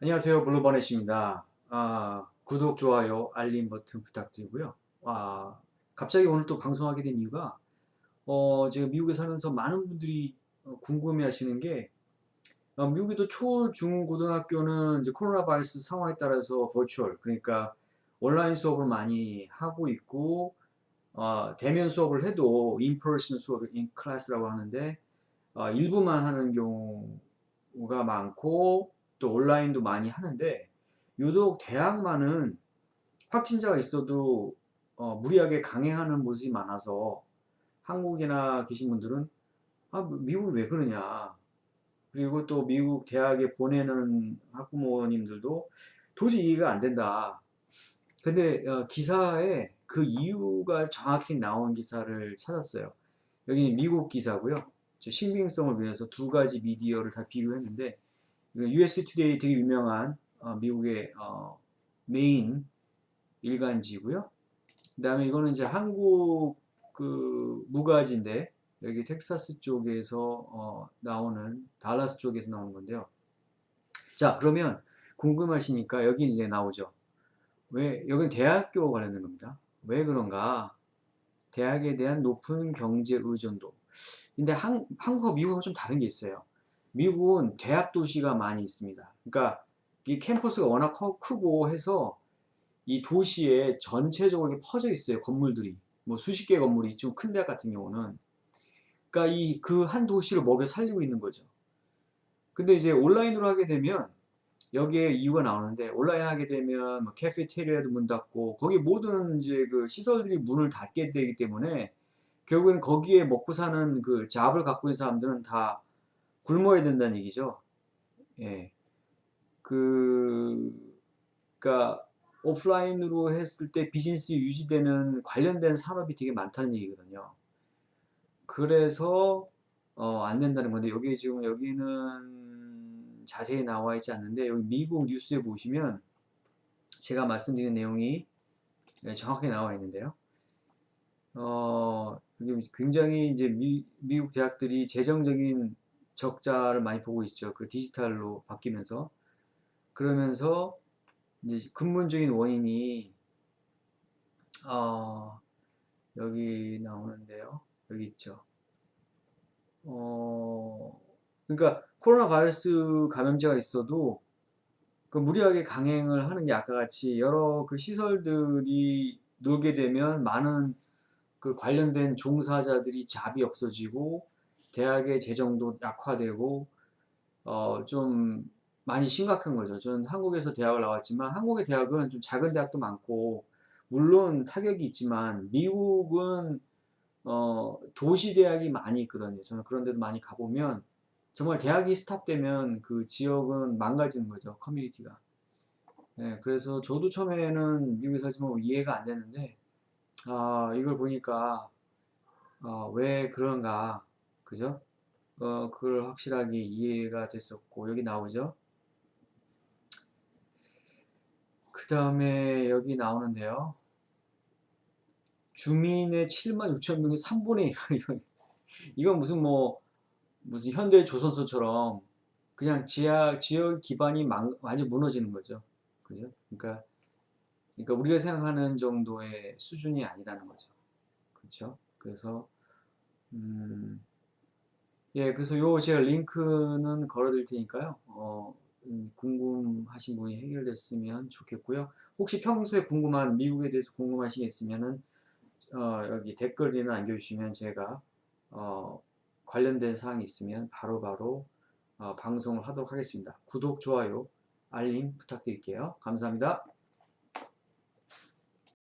안녕하세요. 블루버넷입니다. 아, 구독, 좋아요, 알림 버튼 부탁드리고요. 아, 갑자기 오늘 또 방송하게 된 이유가, 어, 제가 미국에 살면서 많은 분들이 어, 궁금해 하시는 게, 어, 미국에도 초, 중, 고등학교는 이제 코로나 바이러스 상황에 따라서 버추얼, 그러니까 온라인 수업을 많이 하고 있고, 어, 대면 수업을 해도 인퍼슨 수업, 인 클래스라고 하는데, 어, 일부만 하는 경우가 많고, 또 온라인도 많이 하는데 유독 대학만은 확진자가 있어도 어, 무리하게 강행하는 모습이 많아서 한국이나 계신 분들은 아, 미국이 왜 그러냐. 그리고 또 미국 대학에 보내는 학부모님들도 도저히 이해가 안 된다. 근데 어, 기사에 그 이유가 정확히 나온 기사를 찾았어요. 여기 미국 기사고요. 신빙성을 위해서 두 가지 미디어를 다 비교했는데 US 투데이 되게 유명한 어, 미국의 어, 메인 일간지고요. 그 다음에 이거는 이제 한국 그 무가지인데 여기 텍사스 쪽에서 어, 나오는 달라스 쪽에서 나오는 건데요. 자 그러면 궁금하시니까 여기 이제 나오죠. 왜 여기는 대학교 관련된 겁니다. 왜 그런가? 대학에 대한 높은 경제 의존도. 근데 한, 한국과 미국하고 좀 다른 게 있어요. 미국은 대학 도시가 많이 있습니다. 그러니까 이 캠퍼스가 워낙 커, 크고 해서 이 도시에 전체적으로 퍼져 있어요. 건물들이. 뭐 수십 개 건물이 좀 큰 대학 같은 경우는. 그러니까 이 그 한 도시를 먹여 살리고 있는 거죠. 근데 이제 온라인으로 하게 되면 여기에 이유가 나오는데 온라인 하게 되면 뭐 캐페테리아도 문 닫고 거기 모든 이제 그 시설들이 문을 닫게 되기 때문에 결국엔 거기에 먹고 사는 그 잡을 갖고 있는 사람들은 다 굶어야 된다는 얘기죠. 예. 그, 그니까, 오프라인으로 했을 때 비즈니스 유지되는 관련된 산업이 되게 많다는 얘기거든요. 그래서, 어, 안 된다는 건데, 여기 지금, 여기는 자세히 나와 있지 않는데, 여기 미국 뉴스에 보시면, 제가 말씀드린 내용이 예, 정확하게 나와 있는데요. 어, 굉장히 이제 미, 미국 대학들이 재정적인 적자를 많이 보고 있죠. 그 디지털로 바뀌면서. 그러면서 이제 근본적인 원인이 어, 여기 나오는데요. 여기 있죠. 어, 그러니까 코로나 바이러스 감염자가 있어도 그 무리하게 강행을 하는 게 아까 같이 여러 그 시설들이 놀게 되면 많은 그 관련된 종사자들이 잡이 없어지고 대학의 재정도 약화되고 어, 좀 많이 심각한 거죠. 저는 한국에서 대학을 나왔지만 한국의 대학은 좀 작은 대학도 많고 물론 타격이 있지만 미국은 어, 도시 대학이 많이 있거든요. 저는 그런 데도 많이 가보면 정말 대학이 스탑되면 그 지역은 망가지는 거죠. 커뮤니티가. 네, 그래서 저도 처음에는 미국에 살지만 이해가 안 되는데 아, 이걸 보니까 어, 왜 그런가 그죠? 어, 그걸 확실하게 이해가 됐었고, 여기 나오죠? 그 다음에 여기 나오는데요. 주민의 7만 6천 명의 3분의 1. 이건 무슨 뭐, 무슨 현대 조선소처럼 그냥 지하, 지역 기반이 망, 완전 무너지는 거죠. 그죠? 그러니까, 그러니까 우리가 생각하는 정도의 수준이 아니라는 거죠. 그렇죠? 그래서, 음, 예, 그래서 요 제가 링크는 걸어 드릴 테니까요. 어, 음, 궁금하신 분이 해결됐으면 좋겠고요. 혹시 평소에 궁금한 미국에 대해서 궁금하시겠으면은 어, 여기 댓글이나 남겨주시면 제가 어, 관련된 사항이 있으면 바로바로 바로 어, 방송을 하도록 하겠습니다. 구독, 좋아요, 알림 부탁드릴게요. 감사합니다.